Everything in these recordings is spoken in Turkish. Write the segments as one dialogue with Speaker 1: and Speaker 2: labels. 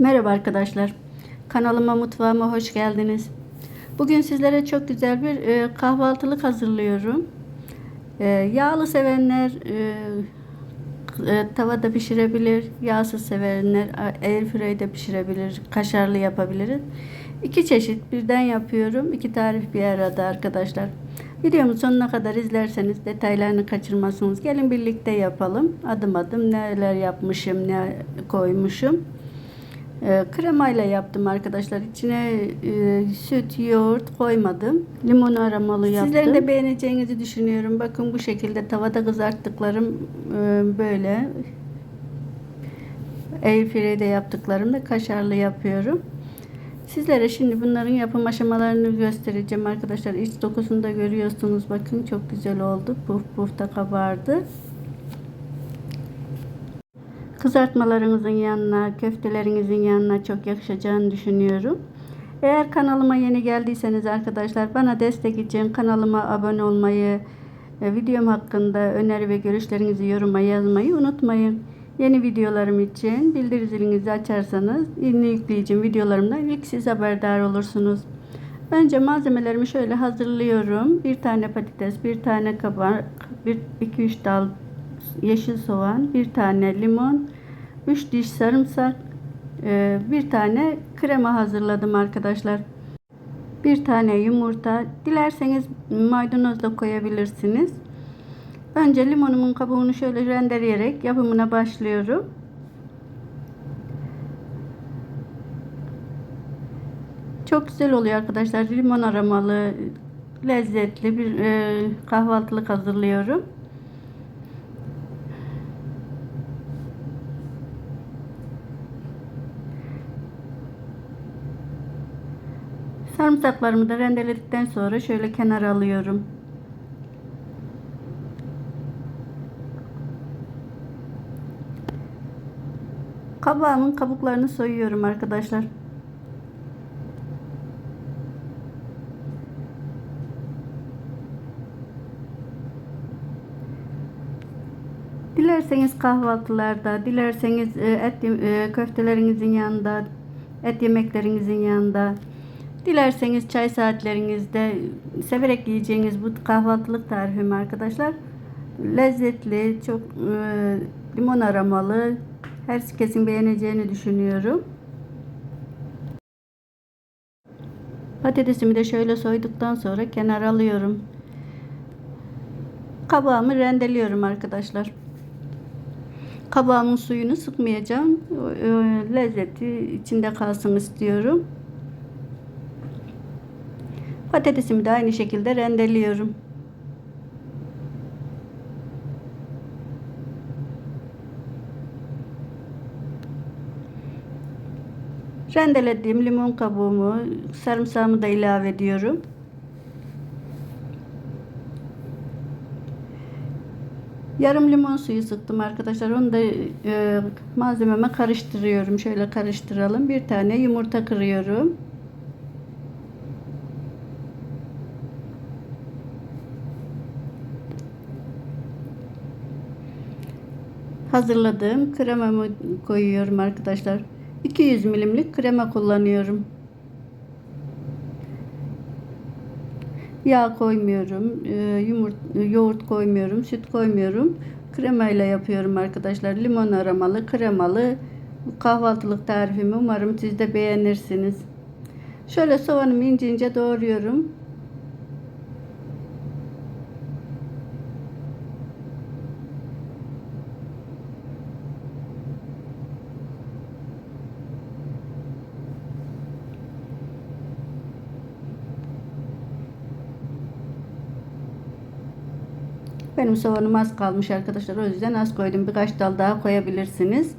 Speaker 1: Merhaba arkadaşlar. Kanalıma mutfağıma hoş geldiniz. Bugün sizlere çok güzel bir e, kahvaltılık hazırlıyorum. E, yağlı sevenler e, e, tavada pişirebilir. Yağsız sevenler airfryer'de pişirebilir. Kaşarlı yapabiliriz. İki çeşit birden yapıyorum. İki tarif bir arada arkadaşlar. Videomu sonuna kadar izlerseniz detaylarını kaçırmazsınız. Gelin birlikte yapalım. Adım adım neler yapmışım, ne koymuşum. E, kremayla yaptım arkadaşlar. İçine e, süt, yoğurt koymadım. Limon aromalı yaptım. Sizlerin de beğeneceğinizi düşünüyorum. Bakın bu şekilde tavada kızarttıklarım e, böyle. Airfryer'de yaptıklarım da kaşarlı yapıyorum. Sizlere şimdi bunların yapım aşamalarını göstereceğim arkadaşlar. İç dokusunu da görüyorsunuz. Bakın çok güzel oldu. Puf puf da kabardı. Kızartmalarınızın yanına, köftelerinizin yanına çok yakışacağını düşünüyorum. Eğer kanalıma yeni geldiyseniz arkadaşlar bana destek için kanalıma abone olmayı, e, videom hakkında öneri ve görüşlerinizi yoruma yazmayı unutmayın. Yeni videolarım için bildirim zilinizi açarsanız yeni yükleyeceğim videolarımdan ilk siz haberdar olursunuz. Önce malzemelerimi şöyle hazırlıyorum. Bir tane patates, bir tane kabak, bir iki üç dal yeşil soğan, bir tane limon, 3 diş sarımsak, e, bir tane krema hazırladım arkadaşlar. Bir tane yumurta. Dilerseniz maydanoz da koyabilirsiniz. Önce limonumun kabuğunu şöyle rendeleyerek yapımına başlıyorum. Çok güzel oluyor arkadaşlar. Limon aromalı, lezzetli bir e, kahvaltılık hazırlıyorum. Sarımsaklarımı da rendeledikten sonra şöyle kenara alıyorum. Kabağımın kabuklarını soyuyorum arkadaşlar. Dilerseniz kahvaltılarda, dilerseniz e, et e, köftelerinizin yanında, et yemeklerinizin yanında, dilerseniz çay saatlerinizde severek yiyeceğiniz bu kahvaltılık tarifim arkadaşlar. Lezzetli, çok e, limon aromalı, herkesin beğeneceğini düşünüyorum. Patatesimi de şöyle soyduktan sonra kenara alıyorum. Kabağımı rendeliyorum arkadaşlar. Kabağımın suyunu sıkmayacağım. Lezzeti içinde kalsın istiyorum. Patatesimi de aynı şekilde rendeliyorum. Rendelediğim limon kabuğumu, sarımsağımı da ilave ediyorum. Yarım limon suyu sıktım arkadaşlar. Onu da e, malzememe karıştırıyorum. Şöyle karıştıralım. Bir tane yumurta kırıyorum. Hazırladığım kremamı koyuyorum arkadaşlar. 200 milimlik krema kullanıyorum. Yağ koymuyorum, e, yumurt, yoğurt koymuyorum, süt koymuyorum. Krema ile yapıyorum arkadaşlar. Limon aromalı, kremalı kahvaltılık tarifimi umarım siz de beğenirsiniz. Şöyle soğanımı ince ince doğruyorum. Benim soğanım az kalmış arkadaşlar. O yüzden az koydum. Birkaç dal daha koyabilirsiniz.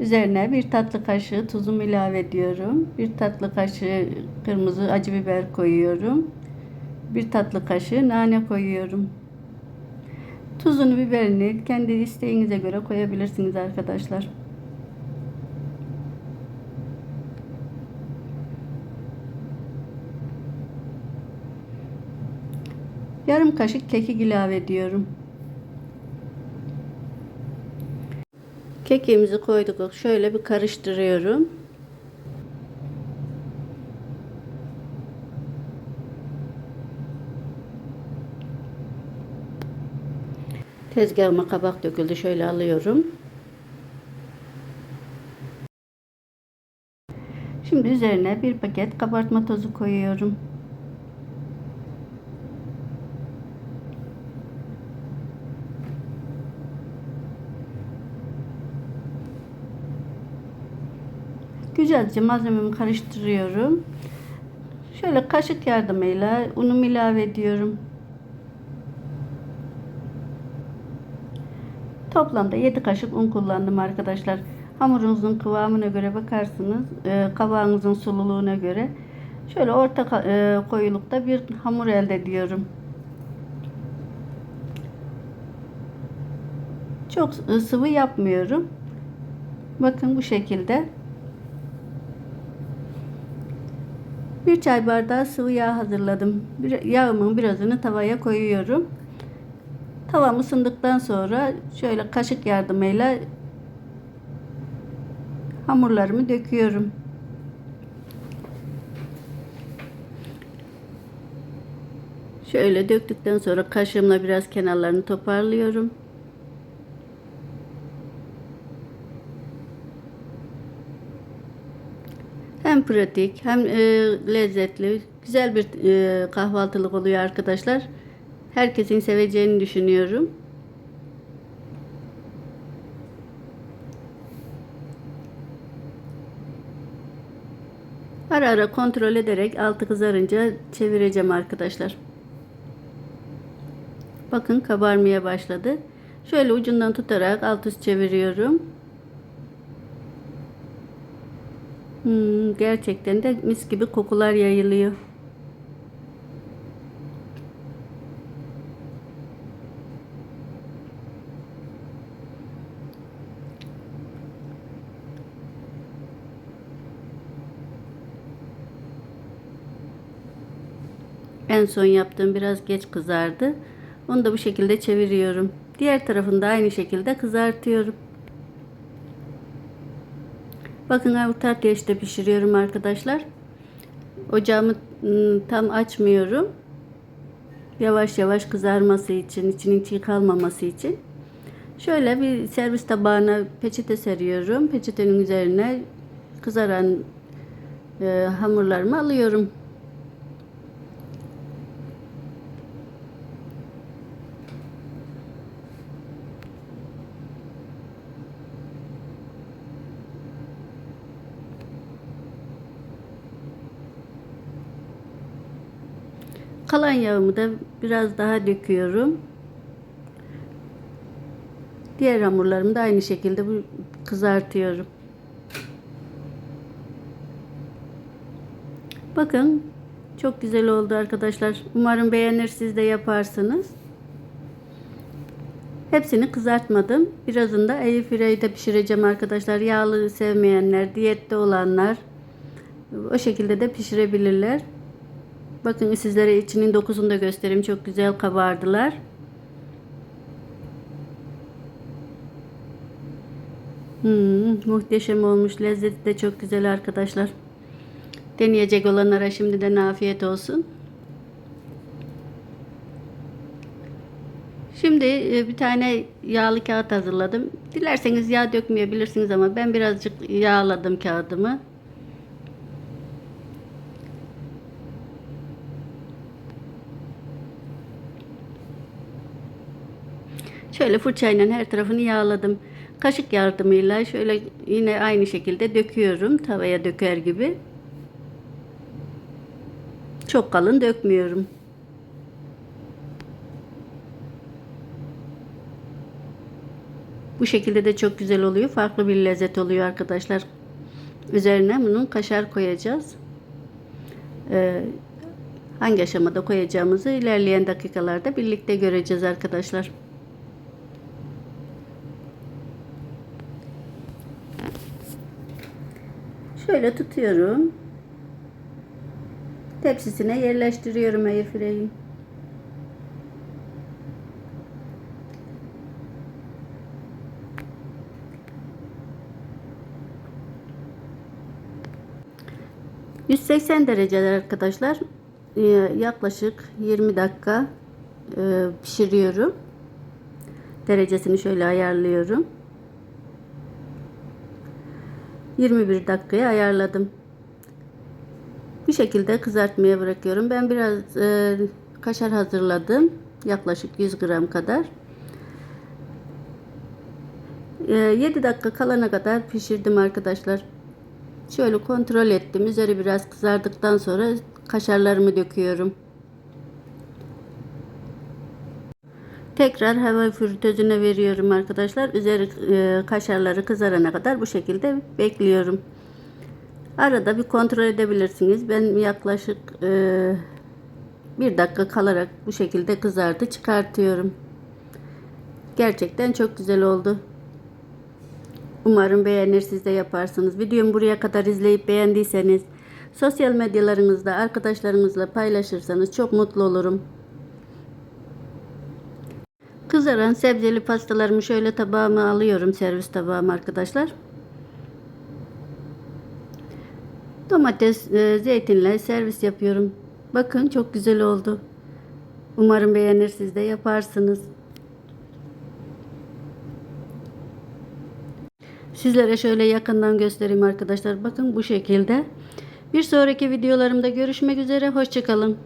Speaker 1: Üzerine bir tatlı kaşığı tuzumu ilave ediyorum. Bir tatlı kaşığı kırmızı acı biber koyuyorum. Bir tatlı kaşığı nane koyuyorum. Tuzunu, biberini kendi isteğinize göre koyabilirsiniz arkadaşlar. Yarım kaşık kekik ilave ediyorum. Kekiğimizi koyduk. Şöyle bir karıştırıyorum. Tezgahıma kabak döküldü. Şöyle alıyorum. Şimdi üzerine bir paket kabartma tozu koyuyorum. Güzelce malzememi karıştırıyorum. Şöyle kaşık yardımıyla unumu ilave ediyorum. Toplamda 7 kaşık un kullandım arkadaşlar. Hamurunuzun kıvamına göre bakarsınız. E, kabağınızın sululuğuna göre. Şöyle orta e, koyulukta bir hamur elde ediyorum. Çok sıvı yapmıyorum. Bakın bu şekilde. Bir çay bardağı sıvı yağ hazırladım. Bir, yağımın birazını tavaya koyuyorum. Tavam ısındıktan sonra şöyle kaşık yardımıyla hamurlarımı döküyorum. Şöyle döktükten sonra kaşığımla biraz kenarlarını toparlıyorum. Hem pratik hem e, lezzetli, güzel bir e, kahvaltılık oluyor arkadaşlar. Herkesin seveceğini düşünüyorum. Ara ara kontrol ederek altı kızarınca çevireceğim arkadaşlar. Bakın kabarmaya başladı. Şöyle ucundan tutarak alt üst çeviriyorum. Hmm, gerçekten de mis gibi kokular yayılıyor. En son yaptığım biraz geç kızardı. Onu da bu şekilde çeviriyorum. Diğer tarafını da aynı şekilde kızartıyorum. Bakın orta ateşte pişiriyorum arkadaşlar. Ocağımı ıı, tam açmıyorum. Yavaş yavaş kızarması için, içinin çiğ kalmaması için. Şöyle bir servis tabağına peçete seriyorum. Peçetenin üzerine kızaran e, hamurlarımı alıyorum. Kalan yağımı da biraz daha döküyorum. Diğer hamurlarımı da aynı şekilde kızartıyorum. Bakın çok güzel oldu arkadaşlar. Umarım beğenir siz de yaparsınız. Hepsini kızartmadım. Birazını da airfryer'de pişireceğim arkadaşlar. Yağlı sevmeyenler, diyette olanlar o şekilde de pişirebilirler. Bakın sizlere içinin dokusunu da göstereyim. Çok güzel kabardılar. Hmm, muhteşem olmuş. Lezzeti de çok güzel arkadaşlar. Deneyecek olanlara şimdiden afiyet olsun. Şimdi e, bir tane yağlı kağıt hazırladım. Dilerseniz yağ dökmeyebilirsiniz ama ben birazcık yağladım kağıdımı. Şöyle fırçayla her tarafını yağladım. Kaşık yardımıyla şöyle yine aynı şekilde döküyorum. Tavaya döker gibi. Çok kalın dökmüyorum. Bu şekilde de çok güzel oluyor. Farklı bir lezzet oluyor arkadaşlar. Üzerine bunun kaşar koyacağız. Ee, hangi aşamada koyacağımızı ilerleyen dakikalarda birlikte göreceğiz arkadaşlar. Şöyle tutuyorum. Tepsisine yerleştiriyorum airfryer'i. %80 dereceler arkadaşlar ee, yaklaşık 20 dakika e, pişiriyorum. Derecesini şöyle ayarlıyorum. 21 dakikaya ayarladım. Bu şekilde kızartmaya bırakıyorum. Ben biraz e, kaşar hazırladım. Yaklaşık 100 gram kadar. E, 7 dakika kalana kadar pişirdim arkadaşlar. Şöyle kontrol ettim. Üzeri biraz kızardıktan sonra kaşarlarımı döküyorum. Tekrar hava fritözüne veriyorum arkadaşlar. Üzeri e, kaşarları kızarana kadar bu şekilde bekliyorum. Arada bir kontrol edebilirsiniz. Ben yaklaşık e, bir dakika kalarak bu şekilde kızardı. Çıkartıyorum. Gerçekten çok güzel oldu. Umarım beğenir siz de yaparsınız. Videomu buraya kadar izleyip beğendiyseniz sosyal medyalarınızda arkadaşlarınızla paylaşırsanız çok mutlu olurum. Kızaran sebzeli pastalarımı şöyle tabağıma alıyorum servis tabağıma arkadaşlar. Domates, e, zeytinle servis yapıyorum. Bakın çok güzel oldu. Umarım beğenir siz de yaparsınız. Sizlere şöyle yakından göstereyim arkadaşlar. Bakın bu şekilde. Bir sonraki videolarımda görüşmek üzere. Hoşçakalın.